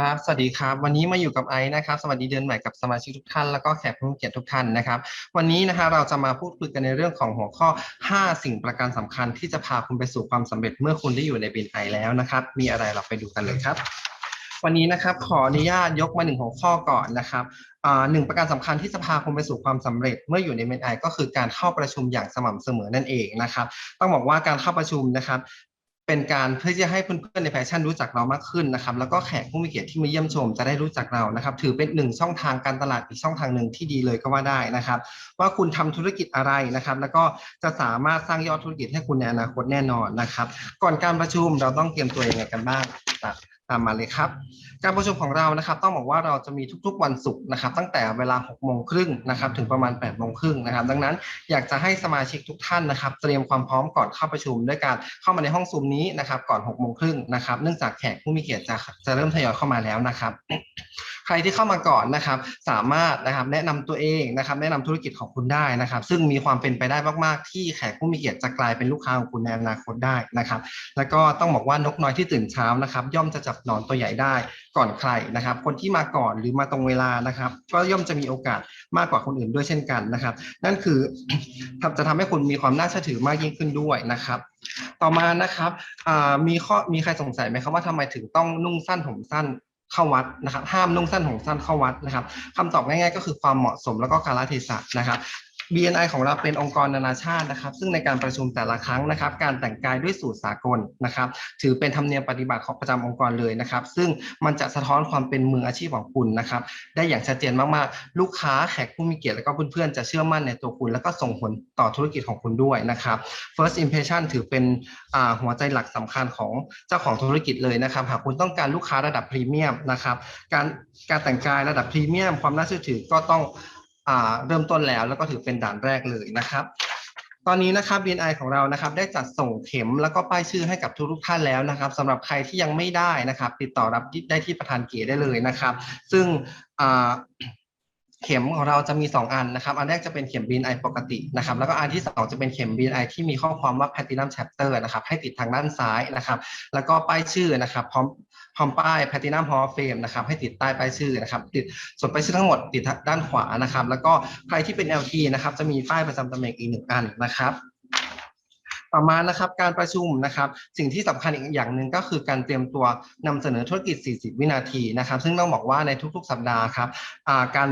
ครับ สวัสดีครับ วันนี้มาอยู่กับไอซ์นะครับ สวัสดีเดือนใหม่กับสมาชิกทุกท่าน แล้วก็แขกผู้มีเกียรติทุกท่านนะครับ วันนี้นะฮะเราจะมาพูดคุยกันในเรื่องของหัวข้อ 5 สิ่งประการสำคัญที่จะพาคุณไปสู่ความสำเร็จเมื่อคุณได้อยู่ในบินไอแล้วนะครับ มีอะไรเราไปดูกันเลยครับ วันนี้นะครับขออนุญาตยกมาหนึ่งหัวข้อก่อนนะครับหนึ่งประการสำคัญที่จะพาคุณไปสู่ความสำเร็จเมื่ออยู่ในเมนไอก็คือการเข้าประชุมอย่างสม่ำเสมอนั่นเองนะครับ ต้องบอกว่าการเข้าประชุมนะครับ เป็นการเพื่อที่จะให้เพื่อนๆในแพชชั่นรู้จักเรามากขึ้นนะครับ แล้วก็แขกผู้มีเกียรติที่มาเยี่ยมชมจะได้รู้จักเรานะครับ ถือเป็นหนึ่งช่องทางการตลาดอีกช่องทางหนึ่งที่ดีเลยก็ว่าได้นะครับ ว่าคุณทำธุรกิจอะไรนะครับ แล้วก็จะสามารถสร้างยอดธุรกิจให้คุณในอนาคตแน่นอนนะครับ ก่อนการประชุมเราต้องเตรียมตัวยังไงกันบ้างครับ ตามมาเลยครับ การประชุมของเรานะครับ ต้องบอกว่าเราจะมีทุกๆวันศุกร์นะครับ ตั้งแต่เวลา6โมงครึ่งนะครับถึงประมาณ8โมงครึ่งนะครับ ดังนั้นอยากจะให้สมาชิกทุกท่านนะครับ เตรียมความพร้อมก่อนเข้าประชุม ด้วยการเข้ามาในห้องซูมนี้นะครับ ก่อน6โมงครึ่งนะครับ เนื่องจากแขกผู้มีเกียรติจะจะเริ่มทยอยเข้ามาแล้วนะครับ ครที่เข้ามาก่อนนะครับ สามารถนะครับแนะนำตัวเองนะครับ แนะนำธุรกิจของคุณได้นะครับ ซึ่งมีความเป็นไปได้มากๆ ที่แขกผู้มีเกียรติจะกลายเป็นลูกค้าของคุณในอนาคตได้นะครับ แล้วก็ต้องบอกว่านกน้อยที่ตื่นเช้านะครับ ย่อมจะจับหนอนตัวใหญ่ได้ก่อนใครนะครับ คนที่มาก่อนหรือมาตรงเวลานะครับ ก็ย่อมจะมีโอกาสมากกว่าคนอื่นด้วยเช่นกันนะครับ นั่นคือจะทำให้คุณมีความน่าเชื่อถือมากยิ่งขึ้นด้วยนะครับต่อมานะครับมีข้อมีใครสงสัยไหมครับว่าทำไมถึงต้องนุ่งสั้นผมสั้น เข้าวัดนะครับ ห้ามนุ่งสั้นห่มสั้นเข้าวัดนะครับคำตอบง่ายๆ ก็คือความเหมาะสมแล้วก็กาลเทศะนะครับ BNI ของเราเป็นองค์กรนานาชาตินะครับ ซึ่งในการประชุมแต่ละครั้งนะครับ การแต่งกายด้วยสูตรสากลนะครับ ถือเป็นธรรมเนียมปฏิบัติของประจำองค์กรเลยนะครับ ซึ่งมันจะสะท้อนความเป็นมืออาชีพของคุณนะครับ ได้อย่างชัดเจนมากๆ ลูกค้าแขกผู้มีเกียรติและก็เพื่อนๆจะเชื่อมั่นในตัวคุณ แล้วก็ส่งผลต่อธุรกิจของคุณด้วยนะครับ first impression ถือเป็นหัวใจหลักสำคัญของเจ้าของธุรกิจเลยนะครับ หากคุณต้องการลูกค้าระดับพรีเมียมนะครับ การการแต่งกายระดับพรีเมียมความน่าเชื่อถือก็ต้อง เริ่มต้นแล้วแล้วก็ถือเป็นด่านแรกเลยนะครับ ตอนนี้นะครับ BNI ของเรานะครับ ได้จัดส่งเข็มแล้วก็ป้ายชื่อให้กับทุกๆท่านแล้วนะครับสำหรับใครที่ยังไม่ได้นะครับ ติดต่อรับได้ที่ประธานเกียรติได้เลยนะครับ ซึ่งอ่า เข็มของเราจะมี 2 อันนะครับ อันแรกจะเป็นเข็ม BNI ปกตินะครับ แล้วก็อันที่ 2 จะเป็นเข็ม BNI ที่มีข้อความว่า Platinum Chapter นะครับ ให้ติดทางด้านซ้ายนะครับ แล้วก็ป้ายชื่อนะครับ พร้อมพร้อมป้าย Platinum Hall of Fame นะครับ ให้ติดใต้ป้ายชื่อนะครับ ติดส่วนป้ายชื่อทั้งหมดติดด้านขวานะครับ แล้วก็ใครที่เป็น LT นะครับ จะมีป้ายประจำตำแหน่งอีกหนึ่งอันนะครับต่อมานะครับการประชุมนะครับ สิ่งที่สำคัญอีกอย่างหนึ่งก็คือการเตรียมตัวนำเสนอธุรกิจ 40 วินาทีนะครับ ซึ่งต้องบอกว่าในทุกๆ สัปดาห์ครับการ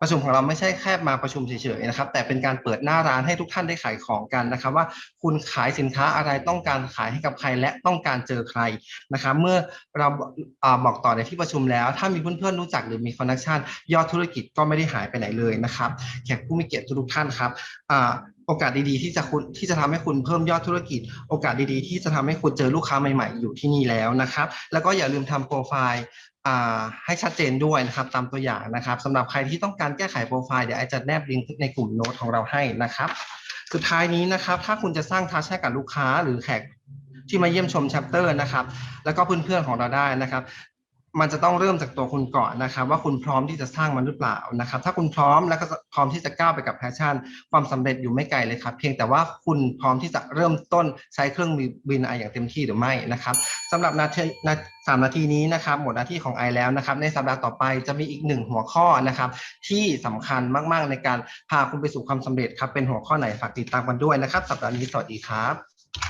ประชุมของเราไม่ใช่แค่มาประชุมเฉยๆนะครับ แต่เป็นการเปิดหน้าร้านให้ทุกท่านได้ขายของกันนะครับ ว่าคุณขายสินค้าอะไรต้องการขายให้กับใครและต้องการเจอใครนะครับ เมื่อเราบอกต่อในที่ประชุมแล้ว ถ้ามีเพื่อนๆรู้จักหรือมีคอนเนคชันยอดธุรกิจก็ไม่ได้หายไปไหนเลยนะครับแขกผู้มีเกียรติทุกท่านครับ โอกาสดีๆที่จะคุณที่จะทำให้คุณเพิ่มยอดธุรกิจ โอกาสดีๆ ที่จะทำให้คุณเจอลูกค้าใหม่ๆ อยู่ที่นี่แล้วนะครับ แล้วก็อย่าลืมทำโปรไฟล์ให้ชัดเจนด้วยนะครับตามตัวอย่างนะครับสำหรับใครที่ต้องการแก้ไขโปรไฟล์เดี๋ยวไอจะแนบลิงก์ในกลุ่มโน้ตของเราให้นะครับ สุดท้ายนี้นะครับ ถ้าคุณจะสร้างทัชให้กับลูกค้าหรือแขกที่มาเยี่ยมชมแชปเตอร์นะครับ แล้วก็เพื่อนๆของเราได้นะครับ มันจะต้องเริ่มจากตัวคุณก่อนนะครับ ว่าคุณพร้อมที่จะสร้างมันหรือเปล่านะครับ ถ้าคุณพร้อมแล้วก็พร้อมที่จะก้าวไปกับแพชชั่น ความสำเร็จอยู่ไม่ไกลเลยครับ เพียงแต่ว่าคุณพร้อมที่จะเริ่มต้นใช้เครื่องบินไออย่างเต็มที่หรือไม่นะครับสำหรับนาทีนาสามนาทีนี้นะครับหมดหน้าที่ของไอแล้วนะครับ ในสัปดาห์ต่อไปจะมีอีกหนึ่งหัวข้อนะครับ ที่สำคัญมาก ๆ ในการพาคุณไปสู่ความสำเร็จครับเป็นหัวข้อไหนฝากติดตามกันด้วยนะครับ สัปดาห์นี้สวัสดีครับ